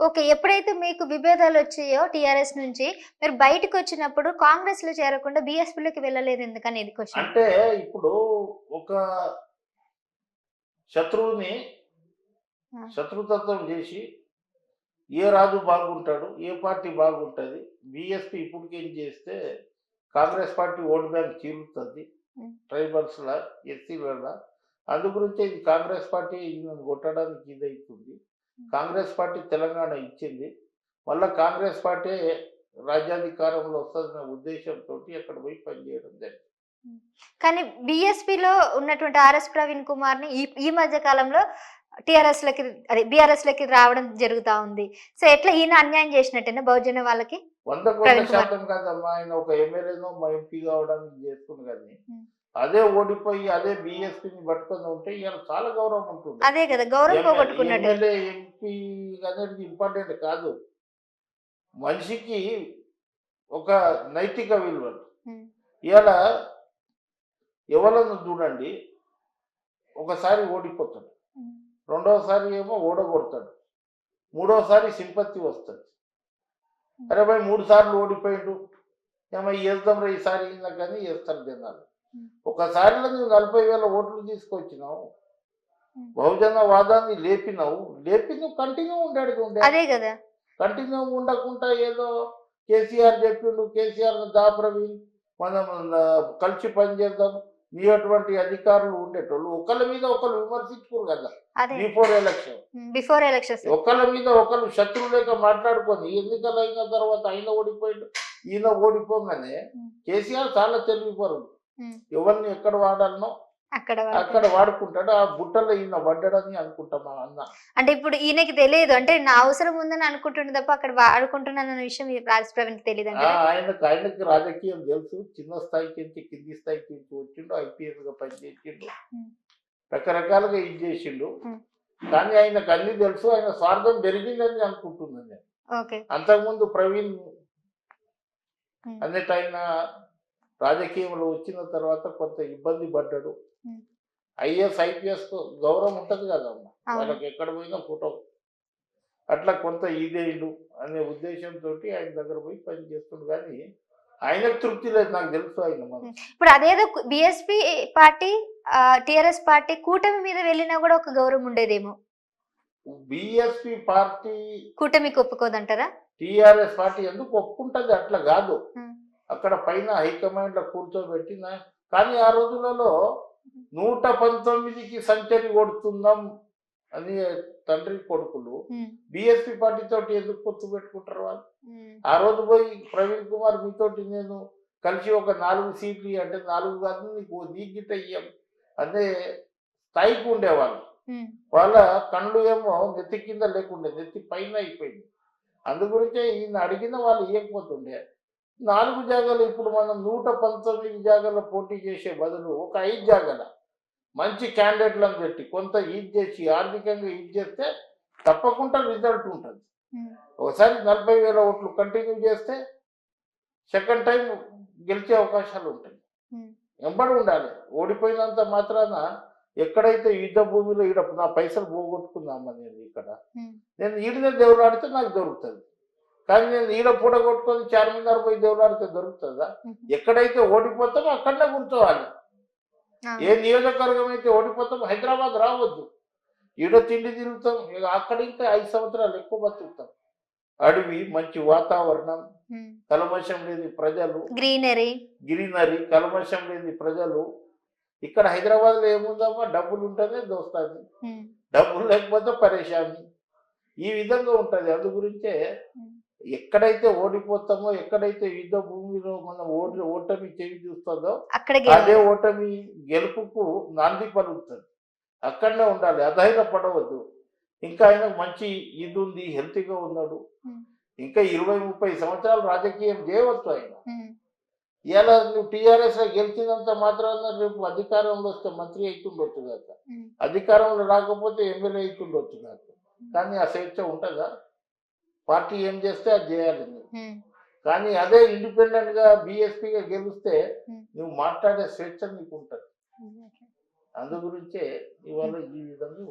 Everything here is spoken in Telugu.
ఓకే ఎప్పుడైతే మీకు విభేదాలు వచ్చాయో టిఆర్ఎస్ నుంచి మీరు బయటకు వచ్చినప్పుడు కాంగ్రెస్లో చేరకుండా BSP లోకి వెళ్ళలేదు ఎందుకని ఇది క్వశ్చన్ అంటే ఇప్పుడు ఒక శత్రువుని. శత్రుతత్వం చేసి ఏ రాజు బాగుంటాడు ఏ పార్టీ బాగుంటుంది బిఎస్పి ఇప్పటికేం చేస్తే కాంగ్రెస్ పార్టీ ఓట్ బ్యాంక్ ఉం. ట్రైబల్స్లా ఎస్సీల అందు గురించి ఇది కాంగ్రెస్ పార్టీ కొట్టడానికి ఇది అవుతుంది కాంగ్రెస్ పార్టీ తెలంగాణ ఇచ్చింది. మళ్ళీ కాంగ్రెస్ పార్టీ రాజ్యాధికారంలో వస్తుందన్న ఉద్దేశంతో అక్కడ పోయి పనిచేయడం జరిగింది. కానీ BSP లో ఉన్నటువంటి ఆర్ఎస్ ప్రవీణ్ కుమార్ని ఈ ఈ మధ్య కాలంలో టిఆర్ఎస్ లకి అదే బీఆర్ఎస్ లకి రావడం జరుగుతా ఉంది సో ఎట్లా ఈయన అన్యాయం చేసినట్టేనా బహుజన వాళ్ళకి వంద కోట్ల. శాతం కాదమ్మా ఆయన ఒక ఎమ్మెల్యేనో ఎంపీ కావడానికి చేసుకుని కానీ. అదే ఓడిపోయి అదే బిఎస్పీని పట్టుకొని ఉంటే ఇవాళ చాలా గౌరవం ఉంటుంది అదే కదా గౌరవం పోగొట్టుకున్నట్టు ఎంపీ అనేది ఇంపార్టెంట్ కాదు మనిషికి ఒక నైతిక విలువలు ఉం. ఇవాళ ఎవరన్నా చూడండి ఒకసారి ఓడిపోతాడు. రెండోసారి ఏమో ఓడగొడతాడు. మూడోసారి సింపత్తి వస్తుంది అరే భాయ్ మూడు సార్లు ఓడిపోయిండు. ఏమో వేద్దాం రా ఈసారి ఇందా కానీ వేస్తారు జనాలు. ఒకసారిలో నువ్వు నలభై వేల ఓట్లు తీసుకొచ్చినావు. బహుజన వాదాన్ని లేపినావు. లేపి నువ్వు కంటిన్యూ ఉండాడు ఉండే అదే కదా. కంటిన్యూ ఉండకుండా ఏదో కేసీఆర్ చెప్పిండు కేసీఆర్ దా ప్రవీణ్ మనం కలిసి పనిచేద్దాం. నీ అటువంటి అధికారులు ఉండేటోళ్ళు ఒకళ్ళ మీద ఒకళ్ళు విమర్శించుకోరు కదా. అదే. బిఫోర్ ఎలక్షన్ బిఫోర్ ఎలక్షన్స్ ఒకళ్ళ మీద ఒకళ్ళు శత్రువు లేక మాట్లాడుకొని ఎన్నికలు అయిన తర్వాత ఆయన ఓడిపోయిండు ఈయన ఓడిపోగానే Hmm. కేసీఆర్ చాలా తెలివిపరుడు. Hmm. ఎవరిని ఎక్కడ వాడాలనో అక్కడ అక్కడ వాడుకుంటాడు. ఆ బుట్టలో ఈయన పడ్డాడని అనుకుంటాం మా అన్న. అంటే ఇప్పుడు ఈయనకి తెలియదు అంటే నా అవసరం ఉందని అనుకుంటుండే తప్ప అక్కడ వాడుకుంటున్నాను అన్న విషయం రాజ్ తెలియదు ఆయనకు ఆయనకి రాజకీయం తెలుసు చిన్న స్థాయికి కింది స్థాయికి వచ్చిండు ఐపీఎస్గా పనిచేసిండు. రకరకాలుగా ఇది చేసిండు. కానీ ఆయనకు అన్ని తెలుసు ఆయన స్వార్థం పెరిగిందని అనుకుంటున్నాను నేను. అంతకుముందు ప్రవీణ్. అన్నట్టు ఆయన రాజకీయంలో వచ్చిన తర్వాత కొంత ఇబ్బంది పడ్డాడు. ఐఏఎస్ ఐపీఎస్ గౌరవం ఉంటది కదమ్మా. అవును. వాళ్ళకి ఎక్కడ పోయినా ఫోటో. అట్లా కొంత ఇదేండు అనే ఉద్దేశంతో ఆయన దగ్గర పోయి పని చేస్తుండు. కానీ ఆయనకు తృప్తి లేదు నాకు తెలుసు ఆయన ఇప్పుడు అదేదో బిఎస్పి పార్టీ టిఆర్ఎస్ పార్టీ కూటమి మీద వెళ్ళినా కూడా ఒక గౌరవం ఉండేదేమో. బిఎస్పి పార్టీ కూటమికి ఒప్పుకోదంటారా? టిఆర్ఎస్ పార్టీ ఎందుకు ఒప్పుకుంటది? అట్లా కాదు. అక్కడ పైన హైకమాండ్లో కూర్చోబెట్టిన కానీ ఆ రోజులలో నూట పంతొమ్మిదికి సెంచరీ కొడుతుందాం అని తండ్రి కొడుకులు. బిఎస్పి పార్టీ తోటి ఎందుకు పొత్తు పెట్టుకుంటారు వాళ్ళు? ఆ రోజు పోయి ప్రవీణ్ కుమార్ మీతోటి నేను కలిసి ఒక నాలుగు సీట్లు అంటే నాలుగు కాదు నీకు ఓ నీ గిట్ట ఇయ్యం అదే స్థాయికి ఉండేవాళ్ళు. వాళ్ళ కళ్ళు ఏమో నెత్తి కింద లేకుండే నెత్తి పైన అయిపోయింది. అందు గురించే ఈయన అడిగిన వాళ్ళు ఇవ్వకపోతుండే నాలుగు జాగాలు ఇప్పుడు మనం నూట పంతొమ్మిది జాగాలో పోటీ చేసే బదులు ఒక ఐదు జాగాల. మంచి క్యాండిడేట్లను పెట్టి కొంత ఈడ్ చేసి ఆర్థికంగా ఈడ్ చేస్తే తప్పకుండా రిజల్ట్ ఉంటుంది. ఉమ్, ఒకసారి నలభై వేల ఓట్లు కంటిన్యూ చేస్తే సెకండ్ టైం గెలిచే అవకాశాలు ఉంటాయి. ఉమ్, ఎంబడి ఉండాలి. ఓడిపోయినంత మాత్రాన ఎక్కడైతే యుద్ధ భూమిలో ఈడ నా పైసలు పోగొట్టుకుందాం అనేది ఇక్కడ ఉమ్, నేను ఈడనే దేవులాడితే నాకు దొరుకుతుంది. కానీ నేను ఈడ పూట కొట్టుకొని చార్మినార్ పోయి దేవులాడితే దొరుకుతుందా? ఎక్కడైతే ఓడిపోతామో అక్కడనే కూర్చోవాలి ఏ నియోజకవర్గం అయితే ఓడిపోతామో హైదరాబాద్ రావద్దు. ఈడ తిండి తిరుగుతాం ఇక అక్కడ ఇంకా ఐదు సంవత్సరాలు ఎక్కువ బతుకుతాం. అడవి మంచి వాతావరణం కలమషం లేని ప్రజలు గ్రీనరీ. గ్రీనరీ కల్మషం లేని ప్రజలు ఇక్కడ హైదరాబాద్లో ఏముందమ్మా? డబ్బులు ఉంటేనే దోస్తుంది. డబ్బులు లేకపోతే పరేషాని. ఈ విధంగా ఉంటుంది. అందు గురించే ఎక్కడైతే ఓడిపోతామో ఎక్కడైతే యుద్ధ భూమిలో మనం ఓడి ఓటమి చెవి చూస్తుందో అదే. ఓటమి గెలుపుకు నాంది పలుకుతుంది. అక్కడనే ఉండాలి అధైర్యపడవద్దు. ఇంకా ఆయనకు మంచి ఇది ఉంది హెల్తీగా ఉన్నాడు. ఇంకా ఇరవై ముప్పై సంవత్సరాలు రాజకీయం చేయవచ్చు ఆయన. ఇలా నువ్వు టీఆర్ఎస్లో గెలిచినంత మాత్రాన రేపు అధికారంలో వస్తే మంత్రి అవుతుండొచ్చు కాక. అధికారంలో రాకపోతే ఎమ్మెల్యే అవుతుండొచ్చు కాక. కానీ ఆ స్వేచ్ఛ ఉంటుందా? పార్టీ ఏం చేస్తే అది చేయాలి నువ్వు కానీ అదే ఇండిపెండెంట్గా బీఎస్పీగా గెలిస్తే. నువ్వు మాట్లాడే స్వేచ్ఛ నీకు ఉంటుంది. అందు గురించే ఇవాళ ఈ విధంగా